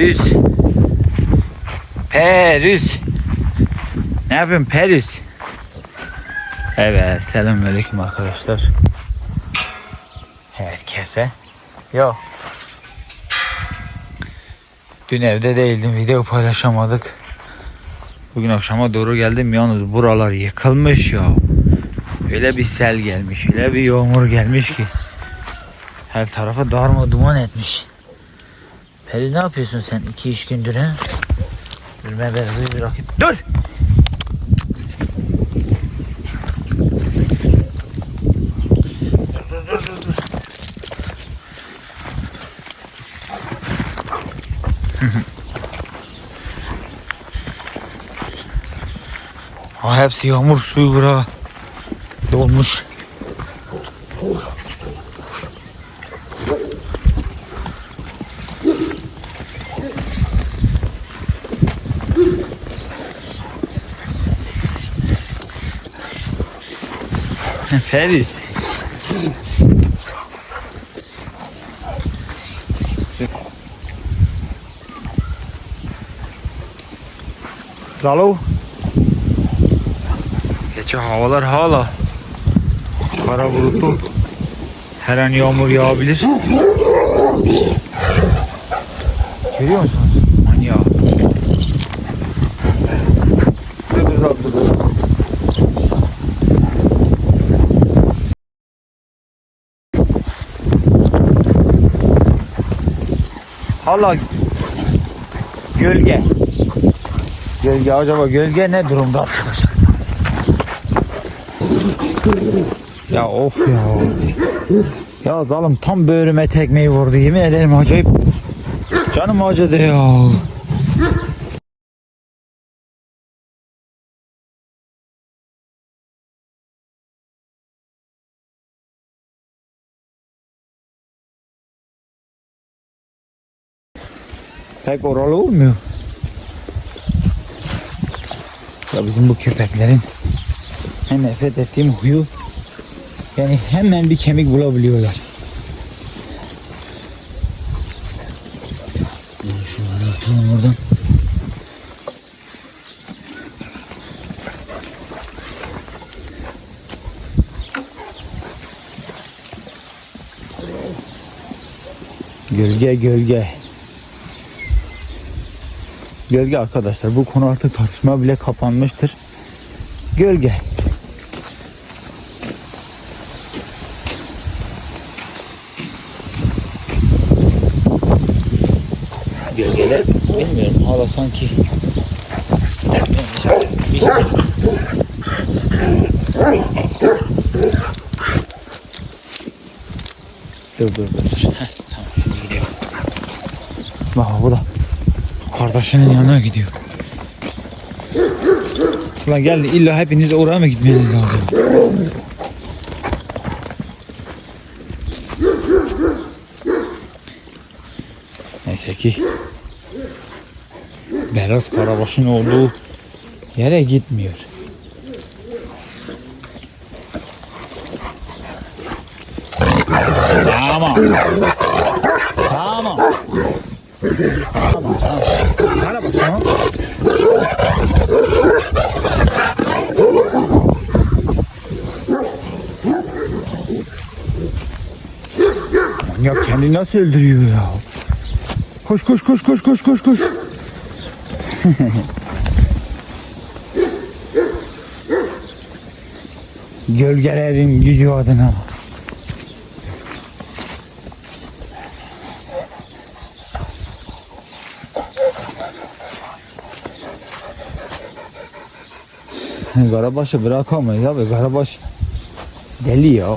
Perüz. Perüz. Ne yapıyorsun Perüz? Evet selamünaleyküm arkadaşlar. Herkese. Yo. Dün evde değildim video paylaşamadık. Bugün akşama doğru geldim yalnız buralar yıkılmış ya. Öyle bir sel gelmiş, öyle bir yağmur gelmiş ki. Her tarafı darma duman etmiş. Peri ne yapıyorsun sen iki üç gündür? Dur ben biraz bırakayım. Dur! Ha hepsi yağmur suyu bura dolmuş. Paris. Zalo. Geçe havalar hala kara bulutlu. Her an yağmur yağabilir. Görüyor musunuz? Manyağı. Dur dur dur dur. Hala gölge. Gölge acaba gölge ne durumda arkadaşlar? Ya of ya. Ya zalim tam böğrüme tekmeyi vurdu. Yemin ederim acayip. Canım acıdı ya. Pek oralı olmuyor. Ya bizim bu köpeklerin en nefret ettiğim huyu yani hemen bir kemik bulabiliyorlar. Şunları atalım oradan. Gölge gölge. Gölge arkadaşlar bu konu artık tartışma bile kapanmıştır. Gölge. Gölgeler bilmiyorum hala sanki Dur dur dur. Heh, tamam. Bak bu da kardeşinin yanına gidiyor. Ulan gel illa hepiniz oraya mı gitmeniz lazım? Neyse ki Berat Karabaş'ın olduğu yere gitmiyor. Tamam. Tamam. Tamam. Tamam. Tamam. Manyak kendini nasıl öldürüyor ya? Koş koş koş koş koş koş koş. Gölgelerin gücü adına. Karabaş'ı bırakamayız abi. Karabaş deli ya.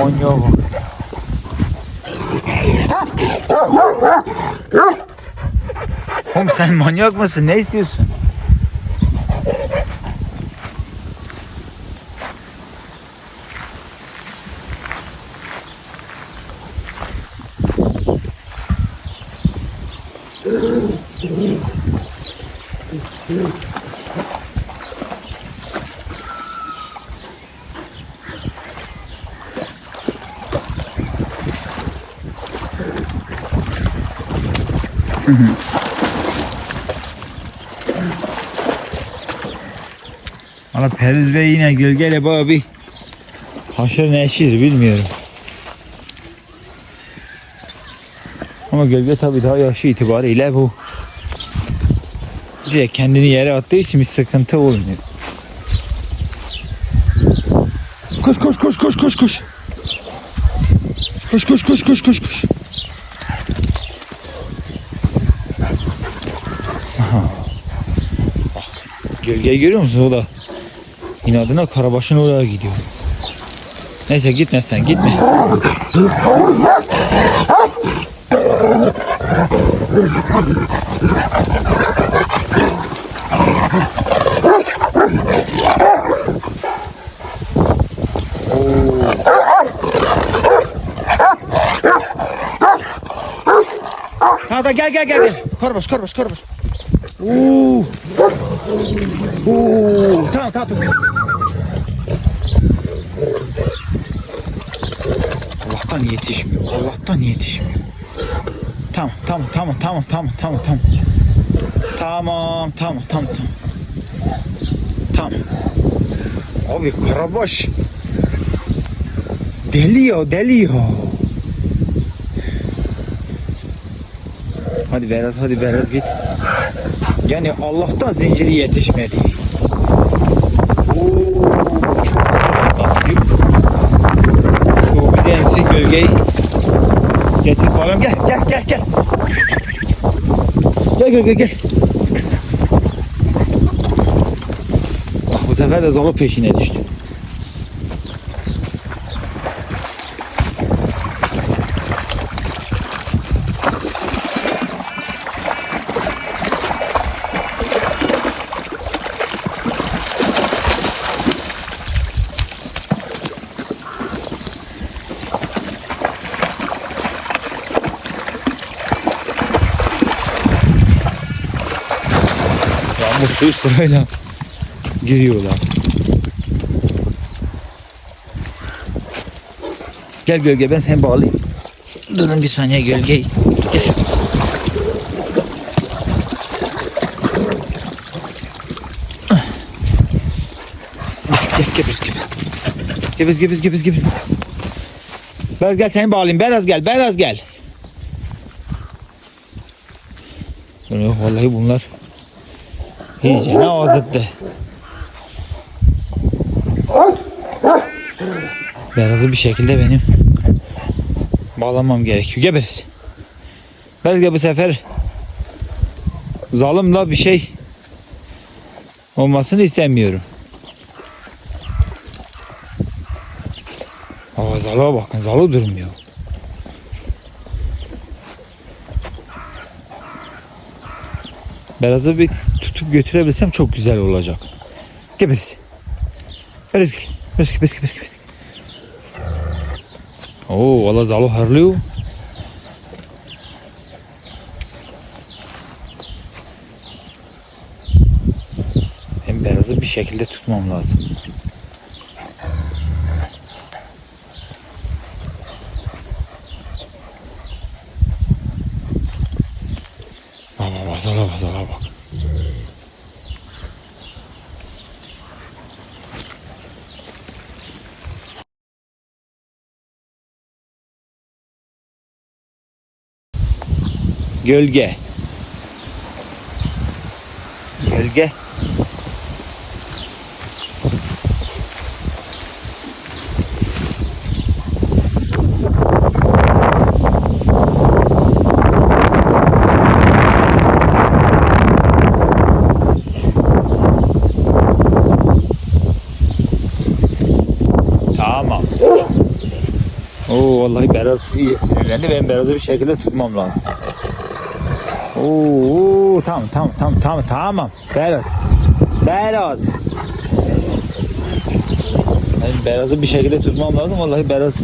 Manyağa bak. Oğlum sen manyak mısın? Ne istiyorsun? Valla Periz Bey yine gölgeyle bana bir haşır neşir bilmiyorum. Ama gölge tabii daha yaşı itibariyle bu direkt kendini yere attığı için bir sıkıntı olmuyor. Koş koş koş koş koş koş. Koş koş koş koş koş koş. Aha. Gölgeyi görüyor musun o da? İnadına Karabaş'ın oraya gidiyor. Neyse gitme sen gitme. Da gel gel gel gel. Karabaş Karabaş Karabaş. Oo. Oo. Tamam tamam. tamam. Allah'tan yetişmiyor. Allah'tan yetişmiyor. Tamam tamam tamam tamam tamam tamam tamam. Tamam tamam tamam tamam. Tamam. Abi Karabaş. Deli ya deli ya. Hadi biraz hadi biraz git. Yani Allah'tan zinciri yetişmedi. Oo, çok tatlı. Bu bir densin gölgeyi. Getir falan gel gel gel gel. Gel gel gel gel. Bak bu sefer de zalı peşine düştü. Yağmur suyu sırayla giriyorlar. Gel gölge ben seni bağlayayım. Durun bir saniye gölgeyi. Gel. Gebez gebez. Gebez gebez gebez gebez. Biraz gel seni bağlayayım. Biraz gel. Biraz gel. Vallahi bunlar iyice ne azıttı. Beyazı bir şekilde benim bağlamam gerekiyor. Geberiz. Belki bu sefer zalimla bir şey olmasını istemiyorum. Aa zalığa bakın zalı durmuyor. Berazı bir tutup götürebilsem çok güzel olacak. Geberiz. Geberiz. Geberiz. Geberiz. Geberiz. Geberiz. Oo valla zalı harlıyor. Hem berazı bir şekilde tutmam lazım. Baba bak zala bak zala bak. Gölge. Gölge. Tamam. Oo vallahi Beraz iyi sinirlendi. Ben Beraz'ı bir şekilde tutmam lazım. Oo, tamam tamam tamam tamam tamam. Beraz. Beraz. Ben Beraz'ı bir şekilde tutmam lazım. Vallahi Beraz.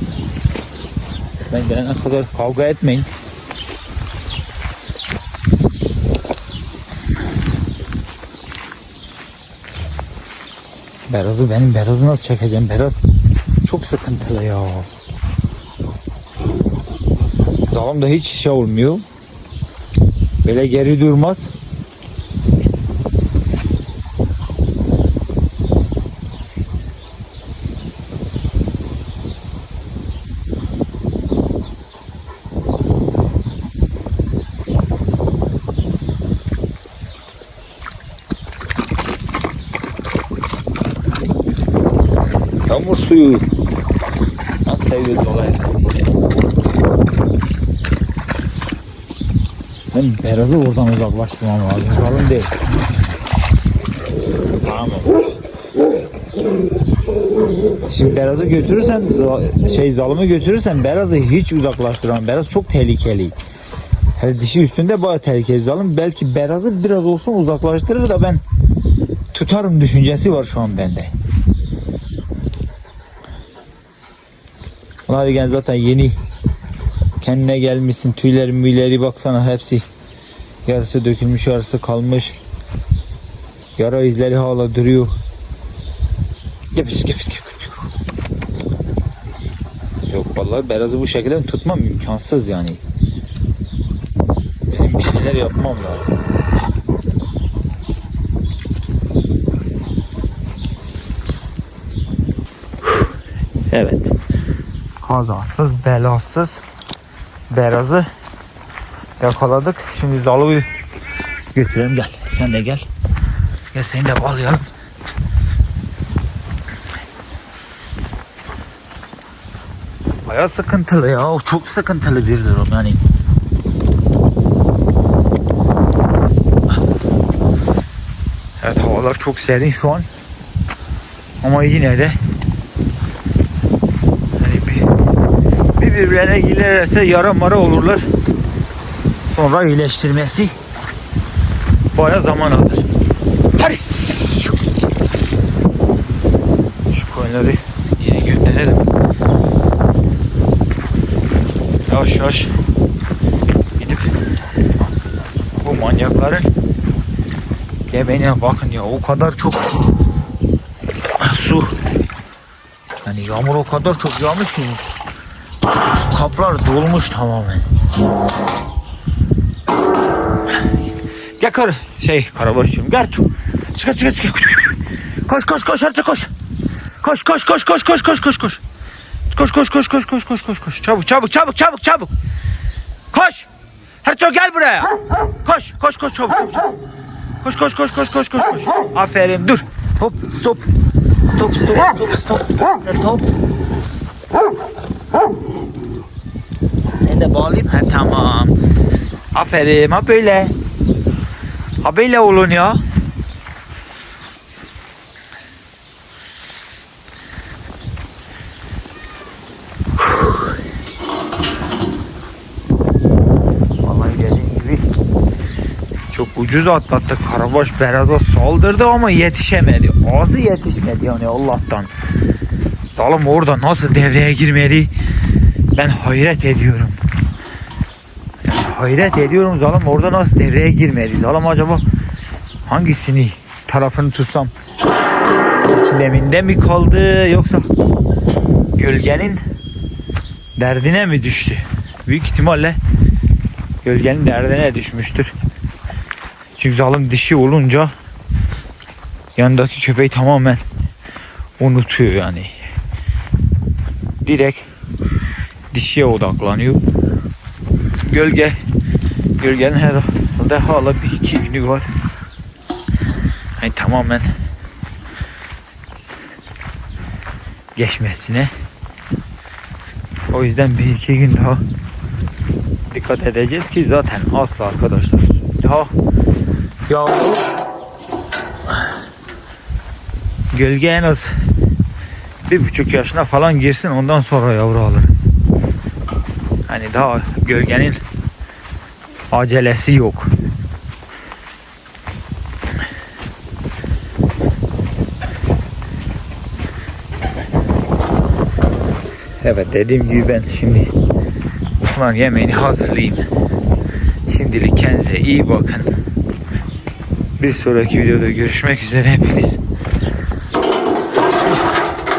Ben gelene kadar kavga etmeyin. Beraz'ı benim Beraz'ı nasıl çekeceğim? Beraz çok sıkıntılı ya. Zalim da hiç şey olmuyor. Böyle geri durmaz. Yağmur suyu. Nasıl seviyoruz olayı. Ben Beraz'ı oradan uzaklaştırmam lazım. Kalın değil. Tamam. Şimdi Beraz'ı götürürsen za- şey zalımı götürürsen Beraz'ı hiç uzaklaştıramam. Beraz çok tehlikeli. Hele dişi üstünde bayağı tehlikeli zalim. Belki Beraz'ı biraz olsun uzaklaştırır da ben tutarım düşüncesi var şu an bende. Hadi gel zaten yeni kendine gelmişsin tüyleri müyleri baksana hepsi. Yarısı dökülmüş yarısı kalmış. Yara izleri hala duruyor. Gepis gepis gepis. Yok vallahi Beraz'ı bu şekilde tutmam imkansız yani. Benim bir şeyler yapmam lazım. Evet. Kazasız belasız Beraz'ı yakaladık. Şimdi Zalı'yı götürelim gel. Sen de gel. Gel seni de bağlayalım. Baya sıkıntılı ya. Çok sıkıntılı bir durum yani. Evet havalar çok serin şu an. Ama yine de hani bir, bir birbirine girerse yara mara olurlar. Sonra iyileştirmesi baya zaman alır. Hadi. Şu koyunları yeni gönderelim. Yavaş yavaş gidip bu manyakların gebeğine bakın ya o kadar çok su yani yağmur o kadar çok yağmış ki Kaplar dolmuş tamamen. Gel kar şey karabaşçım gel çık. Çık çık çık. Koş koş koş artık koş. Koş koş koş koş koş koş koş koş. Koş koş koş koş koş koş koş koş. Çabuk çabuk çabuk çabuk çabuk. Koş. Herto gel buraya. Koş koş koş çabuk çabuk. çabuk. Koş koş koş koş koş koş koş. Aferin dur. Hop stop. Stop stop stop stop. Stop seni de bağlayayım ha tamam aferin ha böyle Ha böyle olun ya. Çok ucuz atlattık. Karabaş Beraz'a saldırdı ama yetişemedi. Ağzı yetişmedi yani Allah'tan. Salım orada nasıl devreye girmedi ben hayret ediyorum. Yani hayret ediyorum Zalım orada nasıl devreye girmedi. Zalım acaba hangisini tarafını tutsam ikileminde mi kaldı yoksa gölgenin derdine mi düştü? Büyük ihtimalle gölgenin derdine düşmüştür. Çünkü zalim dişi olunca yanındaki köpeği tamamen unutuyor yani. Direkt dişiye odaklanıyor. Gölge gölgenin herhalde hala bir iki günü var. Yani tamamen geçmesine. O yüzden bir iki gün daha dikkat edeceğiz ki zaten asla arkadaşlar. Daha yağmur gölge en az bir buçuk yaşına falan girsin ondan sonra yavru alırız. Hani daha gölgenin acelesi yok. Evet dediğim gibi ben şimdi Osman yemeğini hazırlayayım. Şimdilik kendinize iyi bakın. Bir sonraki videoda görüşmek üzere hepiniz.